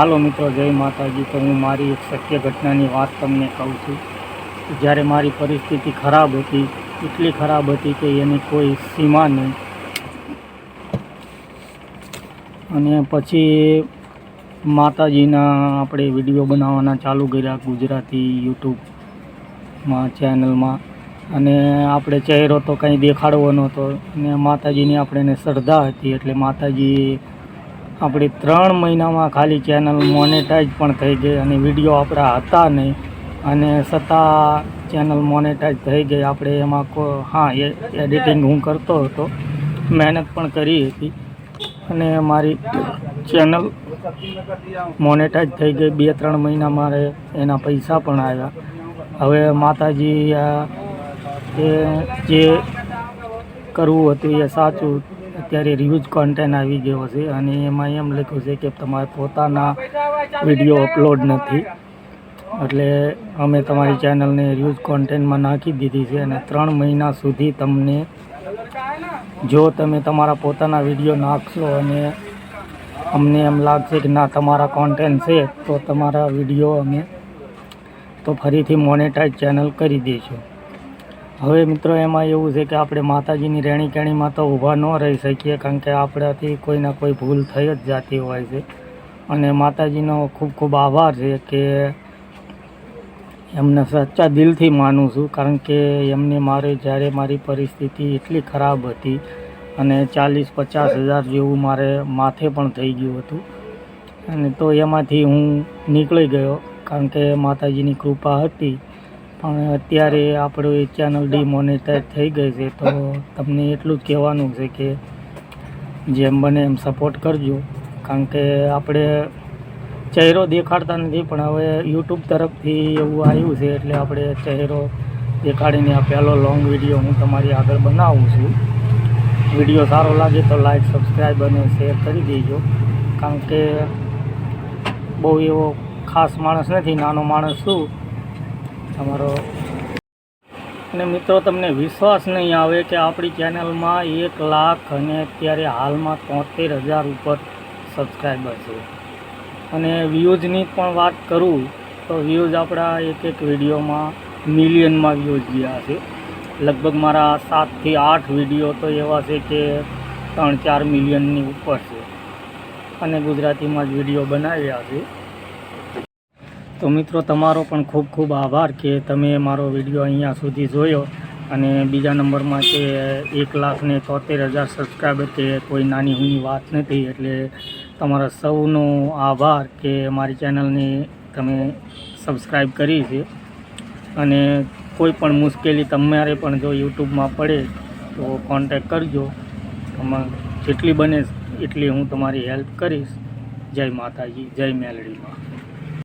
હાલો મિત્રો, જય માતાજી. તો હું મારી એક સત્ય ઘટનાની વાત તમને કહું છું. જ્યારે મારી પરિસ્થિતિ ખરાબ હતી, એટલી ખરાબ હતી કે એની કોઈ સીમા નહીં. અને પછી માતાજીના આપણે વીડિયો બનાવવાના ચાલુ કર્યા ગુજરાતી યુટ્યુબમાં, ચેનલમાં. અને આપણે ચહેરો તો કંઈ દેખાડવો નહોતો. અને માતાજીની આપણે શ્રદ્ધા હતી, એટલે માતાજી આપણે ત્રણ મહિનામાં ખાલી ચેનલ મોનેટાઈઝ પણ થઈ ગઈ અને વીડિયો આપણા હતા નહીં. અને છતાં ચેનલ મોનેટાઈઝ થઈ ગઈ. આપણે એમાં કો, હા, એ એડિટિંગ હું કરતો હતો. મહેનત પણ કરી હતી. અને મારી ચેનલ મોનેટાઈઝ થઈ ગઈ. બે, ત્રણ મહિના મારે એના પૈસા પણ આવ્યા. હવે માતાજી એ જે કરવું હતું એ સાચું અત્યારે રિવ્યૂઝ કોન્ટેન્ટ આવી ગયો છે અને એમાં એમ લખ્યું છે કે તમારે પોતાના વીડિયો અપલોડ નથી. એટલે અમે તમારી ચેનલને રિવ્યૂઝ કોન્ટેન્ટમાં નાખી દીધી છે અને ત્રણ મહિના સુધી તમને જો તમે તમારા પોતાના વીડિયો નાખશો અને અમને એમ લાગશે કે ના, તમારા કોન્ટેન્ટ છે, તો તમારા વીડિયો અમે તો ફરીથી મોનેટાઈઝ ચેનલ કરી દઈશું. હવે મિત્રો, એમાં એવું છે કે આપણે માતાજીની રહેણી કેણીમાં તો ઊભા ન રહી શકીએ, કારણ કે આપણાથી કોઈના કોઈ ભૂલ થઈ જ જતી હોય છે. અને માતાજીનો ખૂબ ખૂબ આભાર છે કે એમને સચ્ચા દિલથી માનું છું, કારણ કે એમને મારે જ્યારે મારી પરિસ્થિતિ એટલી ખરાબ હતી અને ચાલીસ પચાસ હજાર જેવું મારે માથે પણ થઈ ગયું હતું. અને તો એમાંથી હું નીકળી ગયો, કારણ કે માતાજીની કૃપા હતી. પણ અત્યારે આપણું એ ચેનલ ડિમોનેટાઈઝ થઈ ગઈ છે, તો તમને એટલું જ કહેવાનું છે કે જેમ બને એમ સપોર્ટ કરજો. કારણ કે આપણે ચહેરો દેખાડતા નથી, પણ હવે યુટ્યુબ તરફથી એવું આવ્યું છે, એટલે આપણે ચહેરો દેખાડીને આ પહેલો લોંગ વીડિયો હું તમારી આગળ બનાવું છું. વીડિયો સારો લાગે તો લાઈક સબસ્ક્રાઈબ અને શેર કરી દેજો. કારણ કે બહુ એવો ખાસ માણસ નથી, નાનો માણસ છું. તમારો અને મિત્રો, તમને વિશ્વાસ નહીં આવે કે આપણી ચેનલમાં એક લાખ અને અત્યારે હાલમાં તોતેર હજાર ઉપર સબસ્ક્રાઈબર છે. અને વ્યૂઝની પણ વાત કરું, તો વ્યૂઝ આપણા એક એક વિડીયોમાં મિલિયનમાં વ્યૂઝ ગયા છે. લગભગ મારા સાતથી આઠ વીડિયો તો એવા છે કે ત્રણ ચાર મિલિયનની ઉપર છે. અને ગુજરાતીમાં જ વીડિયો બનાવ્યા છે. તો મિત્રો, તમારો પણ ખૂબ ખૂબ આભાર કે તમે મારો વીડિયો અહીંયા સુધી જોયો અને બીજા નંબરમાં કે એક લાખ ને તોતેર હજાર સબસ્ક્રાઈબર તે કોઈ નાની હુની વાત નથી, એટલે તમારા સૌનો આભાર કે મારી ચેનલને તમે સબસ્ક્રાઈબ કરી છે. અને કોઈ પણ મુશ્કેલી તમારે પણ જો યુટ્યુબમાં પડે તો કોન્ટેક કરજો. તમારે જેટલી બને એટલી હું તમારી હેલ્પ કરીશ. જય માતાજી, જય મેલડીમાં.